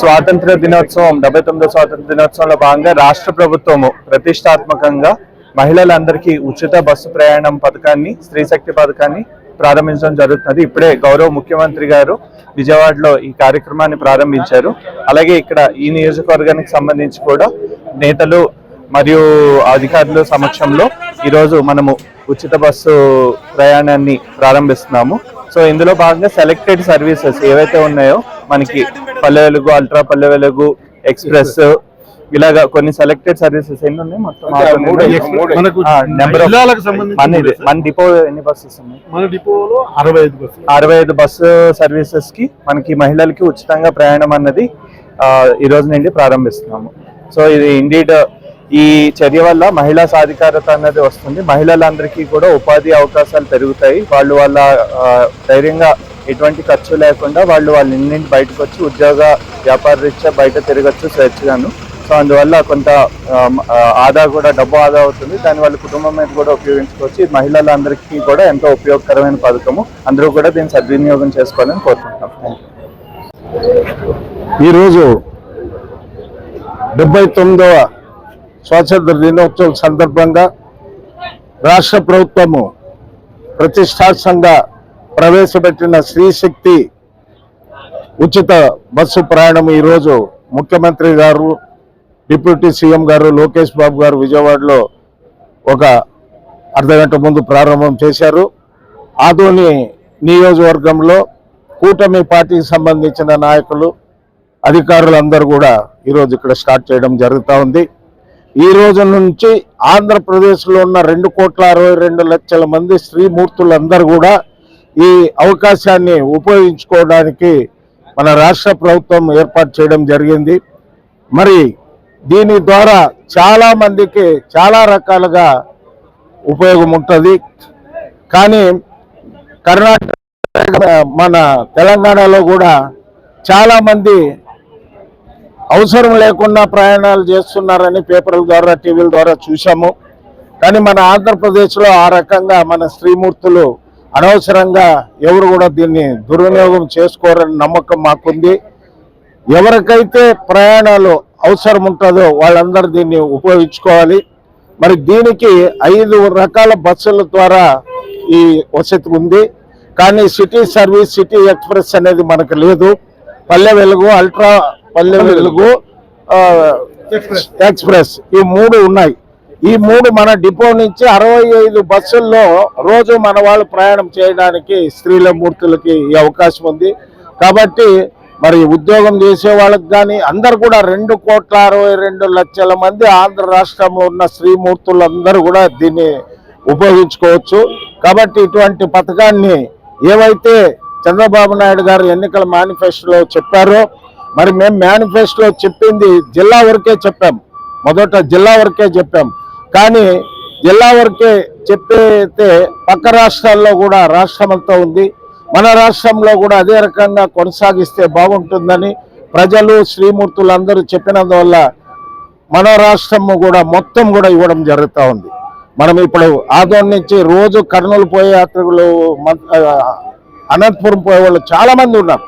స్వాతంత్ర దినోత్సవం డెబ్బై తొమ్మిదో స్వాతంత్ర దినోత్సవంలో భాగంగా రాష్ట్ర ప్రభుత్వము ప్రతిష్టాత్మకంగా మహిళలందరికీ ఉచిత బస్సు ప్రయాణం పథకాన్ని స్త్రీ శక్తి పథకాన్ని ప్రారంభించడం జరుగుతుంది ఇప్పుడే గౌరవ ముఖ్యమంత్రి గారు విజయవాడలో ఈ కార్యక్రమాన్ని ప్రారంభించారు. అలాగే ఇక్కడ ఈ నియోజకవర్గానికి సంబంధించి కూడా నేతలు మరియు అధికారుల సమక్షంలో ఈరోజు మనము ఉచిత బస్సు ప్రయాణాన్ని ప్రారంభిస్తున్నాము. సో ఇందులో భాగంగా సెలెక్టెడ్ సర్వీసెస్ ఏవైతే ఉన్నాయో మనకి పల్లె వెలుగు అల్ట్రా పల్లె వెలుగు ఎక్స్ప్రెస్ ఇలాగా కొన్ని సెలెక్టెడ్ సర్వీసెస్ ఎన్ని ఉన్నాయి? మొత్తం నెంబర్ మన ఇది మన డిపో ఎన్ని బస్సెస్ ఉన్నాయి? మన డిపోలో అరవై ఐదు బస్సులు అరవై ఐదు బస్సు సర్వీసెస్కి మనకి మహిళలకి ఉచితంగా ప్రయాణం అన్నది ఆ, ఈ రోజు నుండి ప్రారంభిస్తున్నాము. సో ఇది ఇండీడ్ ఈ చర్య వల్ల మహిళా సాధికారత అన్నది వస్తుంది. మహిళలందరికీ కూడా ఉపాధి అవకాశాలు పెరుగుతాయి. వాళ్ళు వాళ్ళ ధైర్యంగా ఎటువంటి ఖర్చు లేకుండా వాళ్ళు వాళ్ళ ఇంటి బయటకు వచ్చి ఉద్యోగ వ్యాపార రీత్యా బయట తిరగచ్చు స్వేచ్ఛగాను. సో అందువల్ల కొంత ఆదా కూడా డబ్బు ఆదా అవుతుంది. దాని వాళ్ళ కుటుంబం మీద కూడా ఉపయోగించుకోవచ్చు. మహిళలందరికీ కూడా ఎంతో ఉపయోగకరమైన పథకము. అందరూ కూడా దీన్ని సద్వినియోగం చేసుకోవాలని కోరుకుంటున్నాం. ఈరోజు డెబ్బై తొమ్మిదవ స్వాతంత్ర దినోత్సవం సందర్భంగా రాష్ట్ర ప్రభుత్వము ప్రతిష్టాత్మకంగా ప్రవేశపెట్టిన స్త్రీశక్తి ఉచిత బస్సు ప్రయాణం ఈరోజు ముఖ్యమంత్రి గారు డిప్యూటీ సీఎం గారు లోకేష్ బాబు గారు విజయవాడలో ఒక అర్ధగంట ముందు ప్రారంభం చేశారు. ఆదోని నియోజకవర్గంలో కూటమి పార్టీకి సంబంధించిన నాయకులు అధికారులందరూ కూడా ఈరోజు ఇక్కడ స్టార్ట్ చేయడం జరుగుతూ ఉంది. ఈ రోజు నుంచి ఆంధ్రప్రదేశ్లో ఉన్న రెండు కోట్ల అరవై రెండు లక్షల మంది స్త్రీమూర్తులందరూ కూడా ఈ అవకాశాన్ని ఉపయోగించుకోవడానికి మన రాష్ట్ర ప్రభుత్వం ఏర్పాటు చేయడం జరిగింది. మరి దీని ద్వారా చాలా మందికి చాలా రకాలుగా ఉపయోగం ఉంటుంది. కానీ కర్ణాటక మన తెలంగాణలో కూడా చాలామంది అవసరం లేకుండా ప్రయాణాలు చేస్తున్నారని పేపర్ల ద్వారా టీవీల ద్వారా చూసాము కానీ మన ఆంధ్రప్రదేశ్లో ఆ రకంగా మన స్త్రీమూర్తులు అనవసరంగా ఎవరు కూడా దీన్ని దుర్వినియోగం చేసుకోరని నమ్మకం మాకుంది. ఎవరికైతే ప్రయాణాలు అవసరం ఉంటుందో వాళ్ళందరూ దీన్ని ఉపయోగించుకోవాలి. మరి దీనికి ఐదు రకాల బస్సుల ద్వారా ఈ వసతి ఉంది. కానీ సిటీ సర్వీస్ సిటీ ఎక్స్ప్రెస్ అనేది మనకు లేదు. పల్లె వెలుగు అల్ట్రా పల్లె వెలుగు ఎక్స్ప్రెస్ ఈ మూడు ఉన్నాయి. ఈ మూడు మన డిపో నుంచి అరవై ఐదు బస్సుల్లో రోజు మన వాళ్ళు ప్రయాణం చేయడానికి స్త్రీల మూర్తులకి ఈ అవకాశం ఉంది. కాబట్టి మరి ఉద్యోగం చేసే వాళ్ళకి కానీ అందరు కూడా రెండు కోట్ల అరవై రెండు లక్షల మంది ఆంధ్ర రాష్ట్రంలో ఉన్న స్త్రీమూర్తులు అందరూ కూడా దీన్ని ఉపయోగించుకోవచ్చు. కాబట్టి ఇటువంటి పథకాన్ని ఏవైతే చంద్రబాబు నాయుడు గారు ఎన్నికల మేనిఫెస్టోలో చెప్పారో మరి మేము మేనిఫెస్టోలో చెప్పింది జిల్లా వరకే చెప్పాం. మొదట జిల్లా వరకే చెప్పాం. కానీ జిల్లా వరకే చెప్పితే పక్క రాష్ట్రాల్లో కూడా రాష్ట్రం అంతా ఉంది. మన రాష్ట్రంలో కూడా అదే రకంగా కొనసాగిస్తే బాగుంటుందని ప్రజలు శ్రీమూర్తులు అందరూ చెప్పినందువల్ల మన రాష్ట్రము కూడా మొత్తం కూడా ఇవ్వడం జరుగుతూ ఉంది. మనం ఇప్పుడు ఆదోన్ నుంచి రోజు కర్నూలు పోయే యాత్రికులు అనంతపురం పోయే వాళ్ళు చాలామంది ఉన్నారు.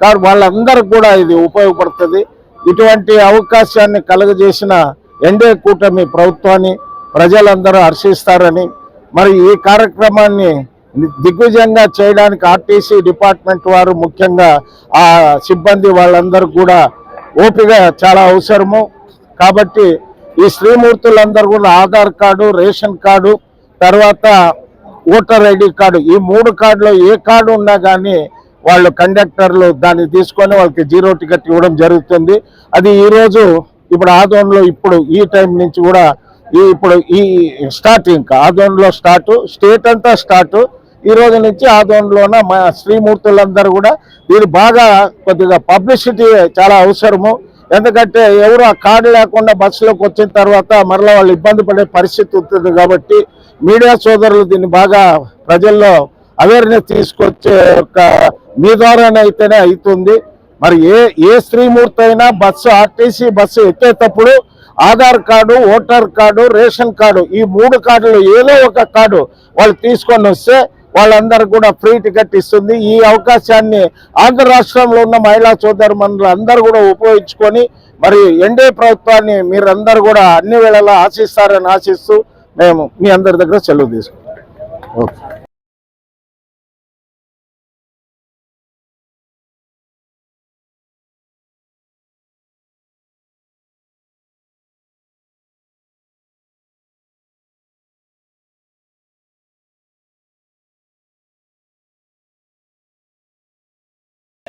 కాబట్టి వాళ్ళందరికి కూడా ఇది ఉపయోగపడుతుంది. ఇటువంటి అవకాశాన్ని కలుగజేసిన ఎన్డీఏ కూటమి ప్రభుత్వాన్ని ప్రజలందరూ హర్షిస్తారని మరి ఈ కార్యక్రమాన్ని దిగ్విజయంగా చేయడానికి ఆర్టీసీ డిపార్ట్మెంట్ వారు ముఖ్యంగా ఆ సిబ్బంది వాళ్ళందరూ కూడా ఓపిక చాలా అవసరము. కాబట్టి ఈ శ్రీమూర్తులందరూ కూడా ఆధార్ కార్డు రేషన్ కార్డు తర్వాత ఓటర్ ఐడి కార్డు ఈ మూడు కార్డులో ఏ కార్డు ఉన్నా కానీ వాళ్ళు కండక్టర్లు దాన్ని తీసుకొని వాళ్ళకి జీరో టికెట్ ఇవ్వడం జరుగుతుంది. అది ఈరోజు ఇప్పుడు ఆదోన్లో ఇప్పుడు ఈ టైం నుంచి కూడా ఈ ఇప్పుడు ఈ స్టార్ట్ ఇంకా ఆదోన్లో స్టార్ట్ స్టేట్ అంతా స్టార్ట్. ఈ రోజు నుంచి ఆదోన్లోన మా శ్రీమూర్తులందరూ కూడా దీని బాగా కొద్దిగా పబ్లిసిటీ చాలా అవసరము. ఎందుకంటే ఎవరు ఆ కార్డు లేకుండా బస్సులోకి వచ్చిన తర్వాత మరలా వాళ్ళు ఇబ్బంది పడే పరిస్థితి ఉంటుంది కాబట్టి మీడియా సోదరులు దీన్ని బాగా ప్రజల్లో అవేర్నెస్ తీసుకొచ్చే ఒక మీ ద్వారానే అయితేనే అవుతుంది మరి ఏ ఏ స్త్రీమూర్తి అయినా బస్సు ఆర్టీసీ బస్సు ఎక్కేటప్పుడు Aadhaar card voter card ration card ఈ మూడు కార్డులు ఏదో ఒక కార్డు వాళ్ళు తీసుకొని వస్తే వాళ్ళందరూ కూడా ఫ్రీ టికెట్ ఇస్తుంది. ఈ అవకాశాన్ని ఆంధ్ర రాష్ట్రంలో ఉన్న మహిళా సోదరుమణులు అందరూ కూడా ఉపయోగించుకొని మరి ఎన్డీఏ ప్రభుత్వాన్ని మీరందరూ కూడా అన్ని వేళలా ఆశిస్తారని ఆశిస్తూ మేము మీ అందరి దగ్గర సెలవు తీసుకుంటాం. ఓకే.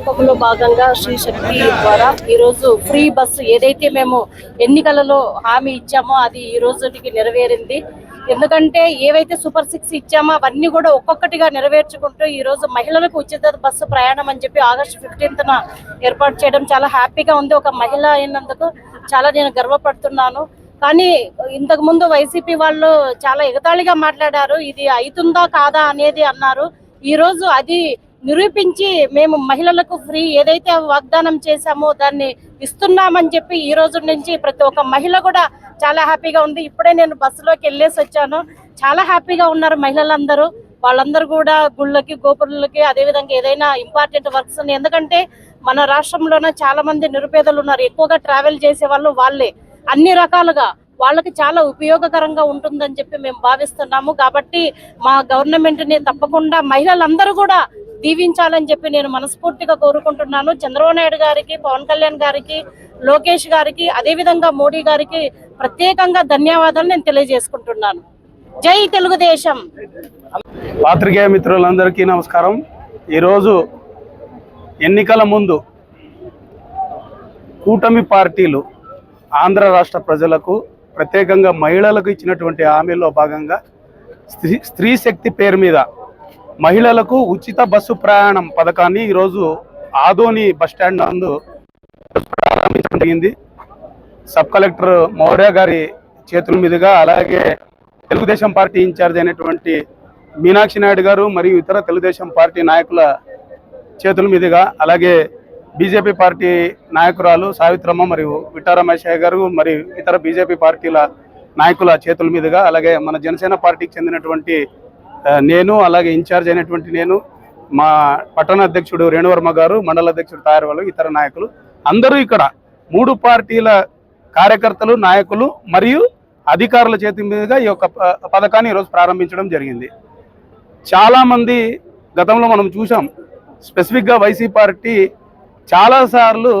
పథకంలో భాగంగా శ్రీ శక్తి ద్వారా ఈరోజు ఫ్రీ బస్సు ఏదైతే మేము ఎన్నికలలో హామీ ఇచ్చామో అది ఈ రోజుకి నెరవేరింది. ఎందుకంటే ఏవైతే సూపర్ సిక్స్ ఇచ్చామో అవన్నీ కూడా ఒక్కొక్కటిగా నెరవేర్చుకుంటూ ఈ రోజు మహిళలకు ఉచిత బస్సు ప్రయాణం అని చెప్పి ఆగస్టు ఫిఫ్టీన్త్ ఏర్పాటు చేయడం చాలా హ్యాపీగా ఉంది. ఒక మహిళ అయినందుకు చాలా నేను గర్వపడుతున్నాను. కానీ ఇంతకు ముందు వైసీపీ వాళ్ళు చాలా ఎగతాళిగా మాట్లాడారు. ఇది అవుతుందా కాదా అనేది అన్నారు. ఈ రోజు అది నిరూపించి మేము మహిళలకు ఫ్రీ ఏదైతే వాగ్దానం చేశామో దాన్ని ఇస్తున్నామని చెప్పి ఈ రోజు నుంచి ప్రతి ఒక్క మహిళ కూడా చాలా హ్యాపీగా ఉంది. ఇప్పుడే నేను బస్సులోకి వెళ్ళేసి వచ్చాను. చాలా హ్యాపీగా ఉన్నారు మహిళలందరూ. వాళ్ళందరూ కూడా గుళ్ళకి గోపురులకి అదేవిధంగా ఏదైనా ఇంపార్టెంట్ వర్క్స్ ఎందుకంటే మన రాష్ట్రంలోనే చాలా మంది నిరుపేదలు ఉన్నారు. ఎక్కువగా ట్రావెల్ చేసే వాళ్ళు వాళ్ళే. అన్ని రకాలుగా వాళ్ళకి చాలా ఉపయోగకరంగా ఉంటుందని చెప్పి మేము భావిస్తున్నాము. కాబట్టి మా గవర్నమెంట్ని తప్పకుండా మహిళలందరూ కూడా దీవించాలని చెప్పి నేను మనస్ఫూర్తిగా కోరుకుంటున్నాను. చంద్రబాబు నాయుడు గారికి పవన్ కళ్యాణ్ గారికి లోకేష్ గారికి అదేవిధంగా మోడీ గారికి ప్రత్యేకంగా ధన్యవాదాలు నేను తెలియజేసుకుంటున్నాను. జై తెలుగుదేశం. పాత్రికేయ మిత్రులందరికీ నమస్కారం. ఈరోజు ఎన్నికల ముందు కూటమి పార్టీలు ఆంధ్ర రాష్ట్ర ప్రజలకు ప్రత్యేకంగా మహిళలకు ఇచ్చినటువంటి హామీల్లో భాగంగా స్త్రీ స్త్రీ శక్తి పేరు మీద మహిళలకు ఉచిత బస్సు ప్రయాణం పథకాన్ని ఈరోజు ఆదోని బస్టాండ్ నందు ప్రారంభించడం జరిగింది. సబ్ కలెక్టర్ మౌర్య గారి చేతుల మీదుగా అలాగే తెలుగుదేశం పార్టీ ఇన్ఛార్జ్ అయినటువంటి మీనాక్షి నాయుడు గారు మరియు ఇతర తెలుగుదేశం పార్టీ నాయకుల చేతుల మీదుగా అలాగే బీజేపీ పార్టీ నాయకురాలు సావిత్రమ్మ మరియు విట్టా రమేశయ్య గారు మరియు ఇతర బీజేపీ పార్టీల నాయకుల చేతుల మీదుగా అలాగే మన జనసేన పార్టీకి చెందినటువంటి నేను అలాగే ఇన్ఛార్జ్ అయినటువంటి నేను మా పట్టణ అధ్యక్షుడు రేణువర్మ గారు మండల అధ్యక్షుడు తయారు వాళ్ళు ఇతర నాయకులు అందరూ ఇక్కడ మూడు పార్టీల కార్యకర్తలు నాయకులు మరియు అధికారుల చేతి మీదుగా ఈ యొక్క ప- పథకాన్ని ఈరోజు ప్రారంభించడం జరిగింది. చాలామంది గతంలో మనం చూసాం స్పెసిఫిక్గా వైసీ పార్టీ చాలాసార్లు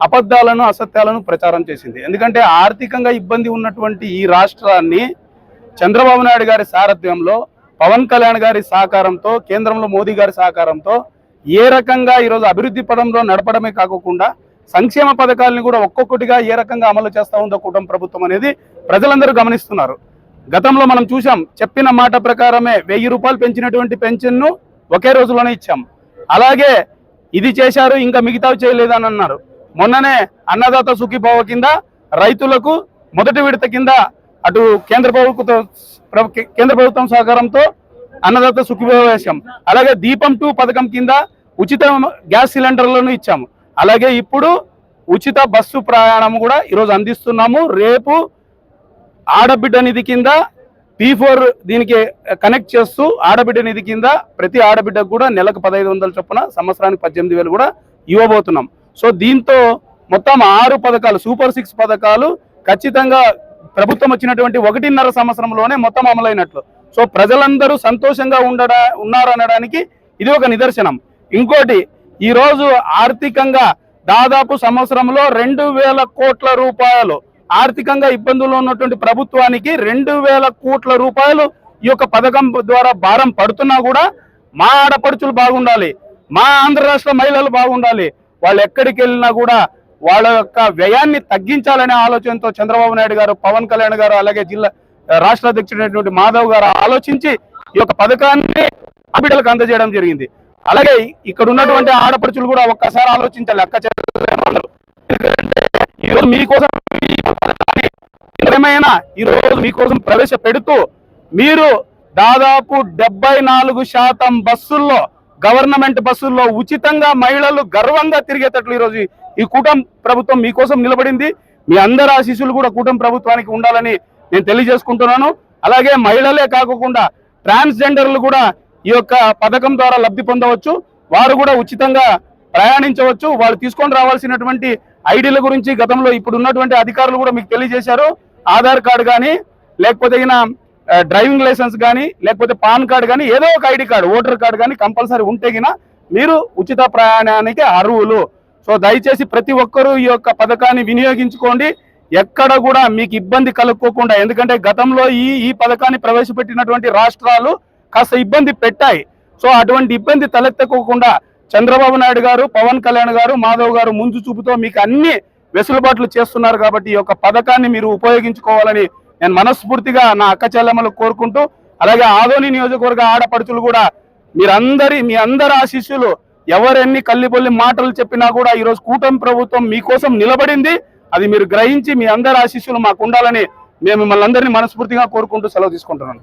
అబద్ధాలను అసత్యాలను ప్రచారం చేసింది. ఎందుకంటే ఆర్థికంగా ఇబ్బంది ఉన్నటువంటి ఈ రాష్ట్రాన్ని చంద్రబాబు నాయుడు గారి సారథ్యంలో పవన్ కళ్యాణ్ గారి సహకారంతో కేంద్రంలో మోదీ గారి సహకారంతో ఏ రకంగా ఈరోజు అభివృద్ధి పదంలో నడపడమే కాకుండా సంక్షేమ పథకాలను కూడా ఒక్కొక్కటిగా ఏ రకంగా అమలు చేస్తా ఉందో కూటమి ప్రభుత్వం అనేది ప్రజలందరూ గమనిస్తున్నారు. గతంలో మనం చూసాం చెప్పిన మాట ప్రకారమే వెయ్యి రూపాయలు పెంచినటువంటి పెన్షన్ను ఒకే రోజులోనే ఇచ్చాం. అలాగే ఇది చేశారు ఇంకా మిగతావి చేయలేదని అన్నారు. మొన్ననే అన్నదాత సుఖీభావ కింద రైతులకు మొదటి విడత కింద అటు కేంద్ర ప్రభుత్వం కేంద్ర ప్రభుత్వం సహకారంతో అన్నదాత సుఖీభావ అలాగే దీపం టూ పథకం కింద ఉచిత గ్యాస్ సిలిండర్లను ఇచ్చాము. అలాగే ఇప్పుడు ఉచిత బస్సు ప్రయాణం కూడా ఈరోజు అందిస్తున్నాము. రేపు ఆడబిడ్డ నిధి కింద పీ ఫోర్ దీనికి కనెక్ట్ చేస్తూ ఆడబిడ్డ నిధి కింద ప్రతి ఆడబిడ్డకు కూడా నెలకు పదహైదు వందల చొప్పున సంవత్సరానికి పద్దెనిమిది వేలు కూడా ఇవ్వబోతున్నాం. సో దీంతో మొత్తం ఆరు పథకాలు సూపర్ సిక్స్ పథకాలు ఖచ్చితంగా ప్రభుత్వం వచ్చినటువంటి ఒకటిన్నర సంవత్సరంలోనే మొత్తం అమలైనట్లు. సో ప్రజలందరూ సంతోషంగా ఉండడా ఉన్నారనడానికి ఇది ఒక నిదర్శనం. ఇంకోటి ఈరోజు ఆర్థికంగా దాదాపు సంవత్సరంలో రెండు వేల కోట్ల రూపాయలు ఆర్థికంగా ఇబ్బందుల్లో ఉన్నటువంటి ప్రభుత్వానికి రెండు వేల కోట్ల రూపాయలు ఈ యొక్క పథకం ద్వారా భారం పడుతున్నా కూడా మా ఆడపడుచులు బాగుండాలి మా ఆంధ్ర రాష్ట్ర మహిళలు బాగుండాలి. వాళ్ళు ఎక్కడికి వెళ్ళినా కూడా వాళ్ళ యొక్క వ్యయాన్ని తగ్గించాలనే ఆలోచనతో చంద్రబాబు నాయుడు గారు పవన్ కళ్యాణ్ గారు అలాగే జిల్లా రాష్ట్ర అధ్యక్షుడైనటువంటి మాధవ్ గారు ఆలోచించి ఈ యొక్క పథకాన్ని బిడ్డలకు అందజేయడం జరిగింది. అలాగే ఇక్కడ ఉన్నటువంటి ఆడపడుచులు కూడా ఒక్కసారి ఆలోచించాలి అక్క ఈరోజు మీకోసం ఈ ఏమైనా ఈరోజు మీకోసం ప్రవేశపెడుతూ మీరు దాదాపు డెబ్బై నాలుగు శాతం బస్సుల్లో గవర్నమెంట్ బస్సుల్లో ఉచితంగా మహిళలు గర్వంగా తిరిగేటట్లు ఈరోజు ఈ కూటమి ప్రభుత్వం మీకోసం నిలబడింది. మీ అందరి ఆశీస్సులు కూడా కూటమి ప్రభుత్వానికి ఉండాలని నేను తెలియజేసుకుంటున్నాను. అలాగే మహిళలే కాకుండా ట్రాన్స్జెండర్లు కూడా ఈ యొక్క పథకం ద్వారా లబ్ధి పొందవచ్చు. వారు కూడా ఉచితంగా ప్రయాణించవచ్చు. వాళ్ళు తీసుకొని రావాల్సినటువంటి ఐడీల గురించి గతంలో ఇప్పుడు ఉన్నటువంటి అధికారులు కూడా మీకు తెలియజేశారు. ఆధార్ కార్డు కానీ లేకపోతే ఈయన డ్రైవింగ్ లైసెన్స్ కానీ లేకపోతే పాన్ కార్డు కానీ ఏదో ఒక ఐడి కార్డు ఓటర్ కార్డు కానీ కంపల్సరీ ఉంటే గిన మీరు ఉచిత ప్రయాణానికి అర్హులు. సో దయచేసి ప్రతి ఒక్కరూ ఈ యొక్క పథకాన్ని వినియోగించుకోండి. ఎక్కడ కూడా మీకు ఇబ్బంది కలుక్కోకుండా ఎందుకంటే గతంలో ఈ ఈ పథకాన్ని ప్రవేశపెట్టినటువంటి రాష్ట్రాలు కాస్త ఇబ్బంది పెట్టాయి. సో అటువంటి ఇబ్బంది తలెత్తకోకుండా చంద్రబాబు నాయుడు గారు పవన్ కళ్యాణ్ గారు మాధవ్ గారు ముందు చూపుతో మీకు అన్ని వెసులుబాట్లు చేస్తున్నారు కాబట్టి ఈ యొక్క పథకాన్ని మీరు ఉపయోగించుకోవాలని నేను మనస్ఫూర్తిగా నా అక్క చెల్లెమ్మలు కోరుకుంటూ అలాగే ఆదోని నియోజకవర్గ ఆడపడుచులు కూడా మీరందరి మీ అందరి ఆశీస్సులు ఎవరెన్ని కల్లిబొల్లి మాటలు చెప్పినా కూడా ఈరోజు కూటమి ప్రభుత్వం మీకోసం నిలబడింది. అది మీరు గ్రహించి మీ అందరి ఆశీస్సులు మాకు ఉండాలని మేము మిమ్మల్ని అందరినీ మనస్ఫూర్తిగా కోరుకుంటూ సెలవు తీసుకుంటున్నాం.